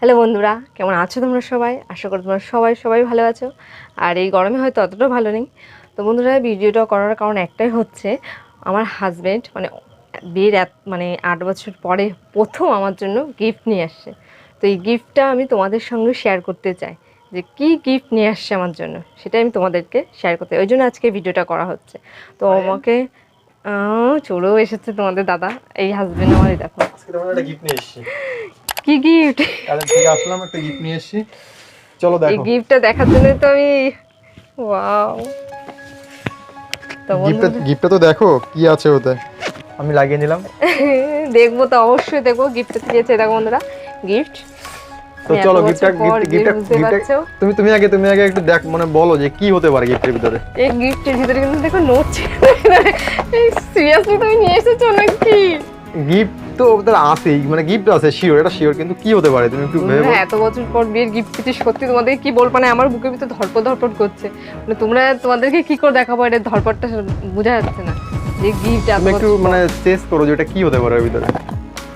Hello বন্ধুরা কেমন আছো তোমরা সবাই? আশা করি তোমরা সবাই সবাই ভালো আছো। আর এই গরমে হয়তো অতটাও ভালো নেই। তো বন্ধুরা ভিডিওটা করার কারণ একটাই হচ্ছে আমার হাজব্যান্ড মানে বিয়ের এত মানে আট বছর পরে প্রথম আমার জন্য গিফট নিয়ে আসছে। তো এই গিফটটা আমি তোমাদের সঙ্গে শেয়ার করতে চাই যে কি গিফট নিয়ে আসছে আমার জন্য সেটাই আমি তোমাদেরকে শেয়ার করতে ওই জন্য আজকে ভিডিওটা করা হচ্ছে। তো আমাকে চলেও এসেছে তোমাদের দাদা এই হাজব্যান্ড আমারই দেখো। কি গিফট কালের থেকে আসলাম একটা গিফট নিয়ে এসেছি। চলো এই গিফটটা দেখার জন্য তো আমি ওয়াও তো গিফটটা গিফটটা তো দেখো কি আছে ওতে? আমি লাগিয়ে নিলাম। দেখব তো অবশ্যই দেখব গিফটটা দিয়েছে দেখো বন্ধুরা। গিফট তো চলো গিফটটা গিফট গিফটটা গিফটটা তুমি তুমি আগে তুমি আগে একটু দেখ মানে বলো যে কি হতে পারে গিফটের ভিতরে। এই গিফটের ভিতরে কিন্তু দেখো নোট সিরিয়াসলি তুমি নিয়ে এসেছ নাকি? গিফট তো ওদের আছেই মানে গিফট আছে শিওর এটা শিওর কিন্তু কি হতে পারে? তুমি একটু ভেবে হ্যাঁ এত বছর পর বিয়ের গিফট পেতে সত্যি তোমাদের কি বল মানে আমার বুকের ভিতরে ধরপড় ধরপড় করছে। মানে তোমরা তোমাদেরকে কি করে দেখাবো এটা ধরপড়টা বোঝা যাচ্ছে না। যে গিফট একটু মানে চেস করো যে এটা কি হতে পারে ভিতরে।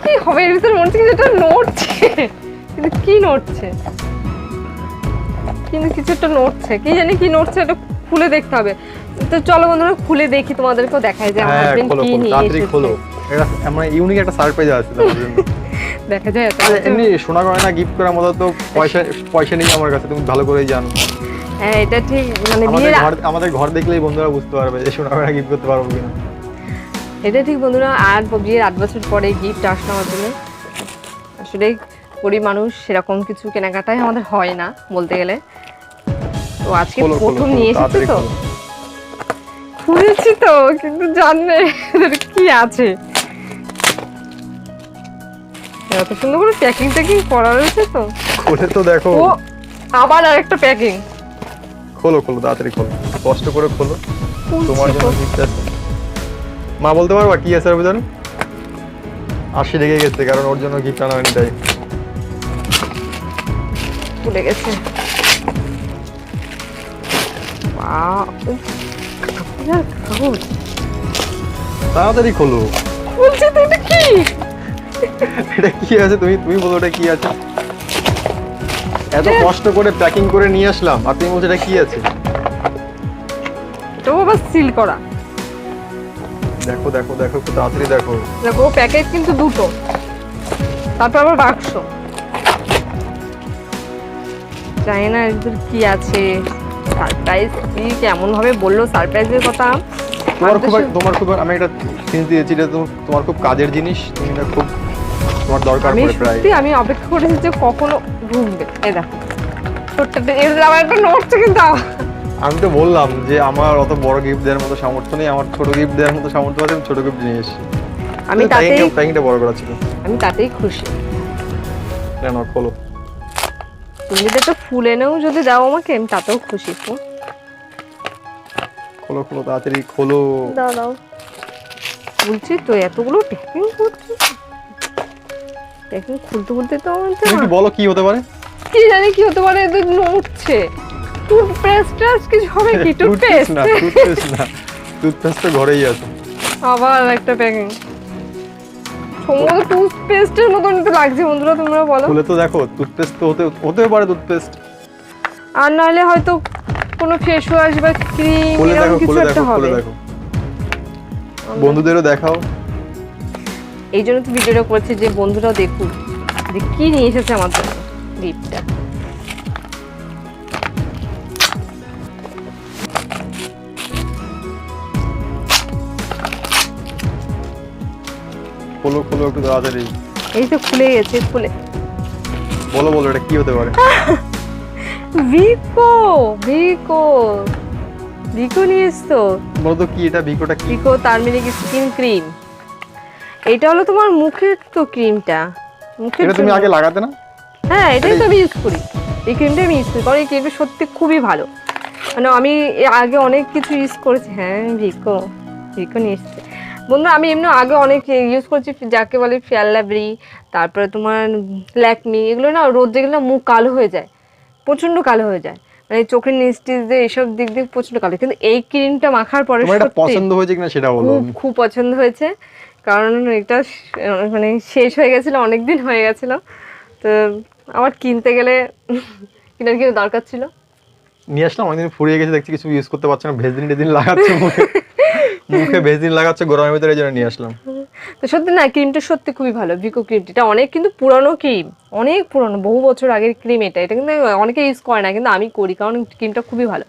কি হবে এর ভিতরে মনে হচ্ছে একটা নড়ছে। কিন্তু কি নড়ছে? কিন্তু কিছু একটা নড়ছে। কি জানি কি নড়ছে এটা খুলে দেখতে হবে। তো চলো বন্ধুরা খুলে দেখি তোমাদেরকেও দেখাই যে আমার হ্যাঁ হাজবেন্ড কি নিয়ে এসেছে। এটা মানে ইউনিক একটা সারপ্রাইজ আছে তোমার জন্য। দেখা যায় এত আর এমনি সোনা গয়না গিফট করার মতো তো পয়সা পয়সা নেই আমার কাছে তুমি ভালো করেই জানো। হ্যাঁ এটা ঠিক মানে আমাদের বিয়ের ঘর আমাদের ঘর দেখলেই বন্ধুরা বুঝতে পারবে যে সোনা গয়না গিফট করতে পারব কিনা। এটা ঠিক বন্ধুরা আর বিয়ের আট বছর পরে গিফট আসলো আমার জন্য। আসলে গরিব মানুষ সেরকম কিছু কেনাকাটাই আমাদের হয় না বলতে গেলে। তো আজকে প্রথম নিয়ে এসেছে তো। খোলো। খুলেছি তো কিন্তু জানবে কি আছে। এত সুন্দর করে প্যাকিং ট্যাকিং করা রয়েছে তো। খুলে তো দেখো। ও আবার আরেকটা প্যাকিং খোলো খোলো তাড়াতাড়ি খোলো। কষ্ট করে খোলো। তোমার জন্য গিফট আছে। মা বলতে পারবা কি আছে ভিতরে? আশি রেগে গেছে কারণ ওর জন্য গিফট আনা হয়নি তাই। খুলে গেছে। তাড়াতাড়ি খোলো। বলছি তো এটা কি? এটা কি আছে? তুমি তুমি বলো এটা কি আছে? এত কষ্ট করে প্যাকিং করে নিয়ে আসলাম আর তুমি বলছো এটা কি আছে? এটাও আবার সিল করা। দেখো দেখো দেখো একটু তাড়াতাড়ি দেখো। দেখো প্যাকেট কিন্তু দুটো। তারপর আবার বাক্স। জানি না ভিতর কি আছে। সারপ্রাইজ কি কেমন ভাবে বলল সারপ্রাইজের কথা। তোমার খুব তোমার খুব আমি একটা জিনিস দিয়েছি এটা তো তোমার খুব কাজের জিনিস। তুমি এটা খুব তোমার দরকার পড়ে প্রায়। সত্যি আমি অপেক্ষা করেছি যে কখনো ঢুকবে এই দেখো। ছোট্ট একটা- এর আবার একটা নড়ছে কিন্তু আমি তো বললাম যে আমার অত বড় গিফট দেওয়ার মতো সামর্থ্য নেই আমার ছোট গিফট দেওয়ার মতো সামর্থ্য আছে আমি ছোট গিফট নিয়ে এসেছি। আমি তাতেই প্যাকিংটা বড় করা ছিল। আমি তাতেই খুশি। কেন খোলো। তুমি যদি একটা ফুল এনেও যদি দাও আমাকে আমি তাতেও খুশি তো খোলো খোলো তাড়াতাড়ি খোলো। দাও দাও। বলছি তো এতগুলো প্যাকিং করছি প্যাকিং খুলতে খুলতে তো আমার তুমি বলো কি হতে পারে? কি জানি কি হতে পারে এদের নড়ছে। টুথপেস্ট কিছু হবে কি টুথপেস্ট না টুথপেস্ট না। টুথপেস্ট তো ঘরেই আছে। আবার একটা প্যাকিং সম্ভবত টুথপেস্টের মতন তো লাগছে বন্ধুরা তোমরা বলো। খুলে তো দেখো টুথপেস্ট তো হতে হতেও পারে টুথপেস্ট আর নাহলে হয়তো কোনো ফেস ওয়াশ বা ক্রিম এরকম কিছু একটা হবে। দেখো। বন্ধুদেরও দেখাও। এই জন্য তো ভিডিওটা করছি যে বন্ধুরাও দেখুক যে কি নিয়ে এসেছে আমার জন্য গিফটটা খোলো খোলো একটু তাড়াতাড়ি। এই তো খুলে গেছে খুলে। বলো বলো এটা কি হতে পারে? ভিকো ভিকো। ভিকো নিয়ে এসছো? বলো তো কি এটা বিকোটা কি? Vicco turmeric skin cream. এটা হলো তোমার মুখের তো ক্রিমটা। মুখের এটা তুমি আগে লাগাতে না? হ্যাঁ এটাই তো আমি ইউজ করি। এই ক্রিমটা আমি ইউজ করি কারণ এই ক্রিমটা সত্যি খুবই ভালো। মানে আমি আগে অনেক কিছু ইউজ করেছি। হ্যাঁ ভিকো ভিকো নিয়ে এসেছে। বন্ধু আমি এমনি আগে অনেক ইউজ করছি যাকে বলে ফেয়ার লাভরি তারপরে তোমার ল্যাকমি এগুলো না রোদ দেখলে না মুখ কালো হয়ে যায় প্রচণ্ড কালো হয়ে যায়। মানে চোখের নিচ টিচ দিয়ে এইসব দিক দিয়ে প্রচণ্ড কালো। কিন্তু এই ক্রিমটা মাখার পরে সত্যি পছন্দ হয়েছে কিনা সেটা বলো। খুব খুব পছন্দ হয়েছে। কারণ এটা মানে শেষ হয়ে গেছিল অনেক দিন হয়ে গেছিল। তো আমার কিনতে গেলে কিনার কিনে দরকার ছিল। নিয়ে আসলাম অনেকদিন ফুরিয়ে গেছে দেখছি কিছু ইউজ করতে পারছে না ভেজদিন টেদিন লাগাচ্ছে মুখে। মুখে ভেজদিন লাগাচ্ছে গরমের ভিতরে এই জন্য নিয়ে আসলাম। তো সত্যি না ক্রিমটা সত্যি খুবই ভালো ভিকো ক্রিমটা এটা অনেক কিন্তু পুরানো ক্রিম। অনেক পুরানো বহু বছর আগের ক্রিম এটা। এটা কিন্তু অনেকে ইউজ করে না কিন্তু আমি করি কারণ ক্রিমটা খুবই ভালো।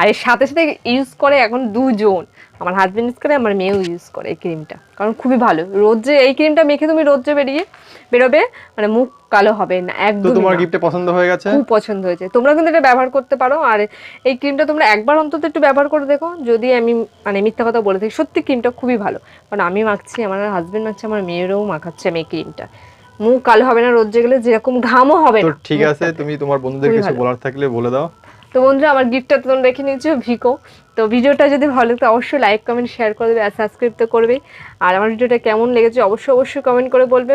আর এর সাথে সাথে ইউজ করে এখন দুজন। আমার হাজব্যান্ড ইউজ করে আমার মেয়েও ইউজ করে এই ক্রিমটা কারণ খুবই ভালো। রোদ্রে এই ক্রিমটা মেখে তুমি রোদ্রে বেরিয়ে বেরোবে মানে মুখ কালো হবে না একদম তোমার গিফটে পছন্দ হয়ে গেছে? খুব পছন্দ হয়েছে। তোমরা কিন্তু এটা ব্যবহার করতে পারো আর এই ক্রিমটা তোমরা একবার অন্তত একটু ব্যবহার করে দেখো। যদি আমি মানে মিথ্যা কথা বলে থাকি সত্যি ক্রিমটা খুবই ভালো। কারণ আমি মাখছি আমার হাজব্যান্ড মাখছে আমার মেয়েরও মাখাচ্ছে আমি এই ক্রিমটা মুখ কালো হবে না রোদ্রে গেলে যেরকম ঘামও হবে তো না। ঠিক আছে তুমি তোমার বন্ধুদের কিছু বলার থাকলে বলে দাও। তো বন্ধুরা আমার গিফটটা তো তোমরা দেখে নিয়েছো ভিকো। তো ভিডিওটা যদি ভালো লাগে অবশ্যই লাইক কমেন্ট শেয়ার করে দেবে আর সাবস্ক্রাইব তো করবে আর আমার ভিডিওটা কেমন লেগেছে অবশ্যই অবশ্যই কমেন্ট করে বলবে।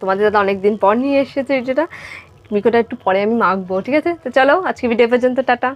তোমাদের দাদা অনেকদিন পর নিয়ে এসেছে ভিডিওটা। ভিকোটা একটু পরে আমি মাখবো ঠিক আছে? তো চলো আজকে ভিডিও পর্যন্ত টাটা।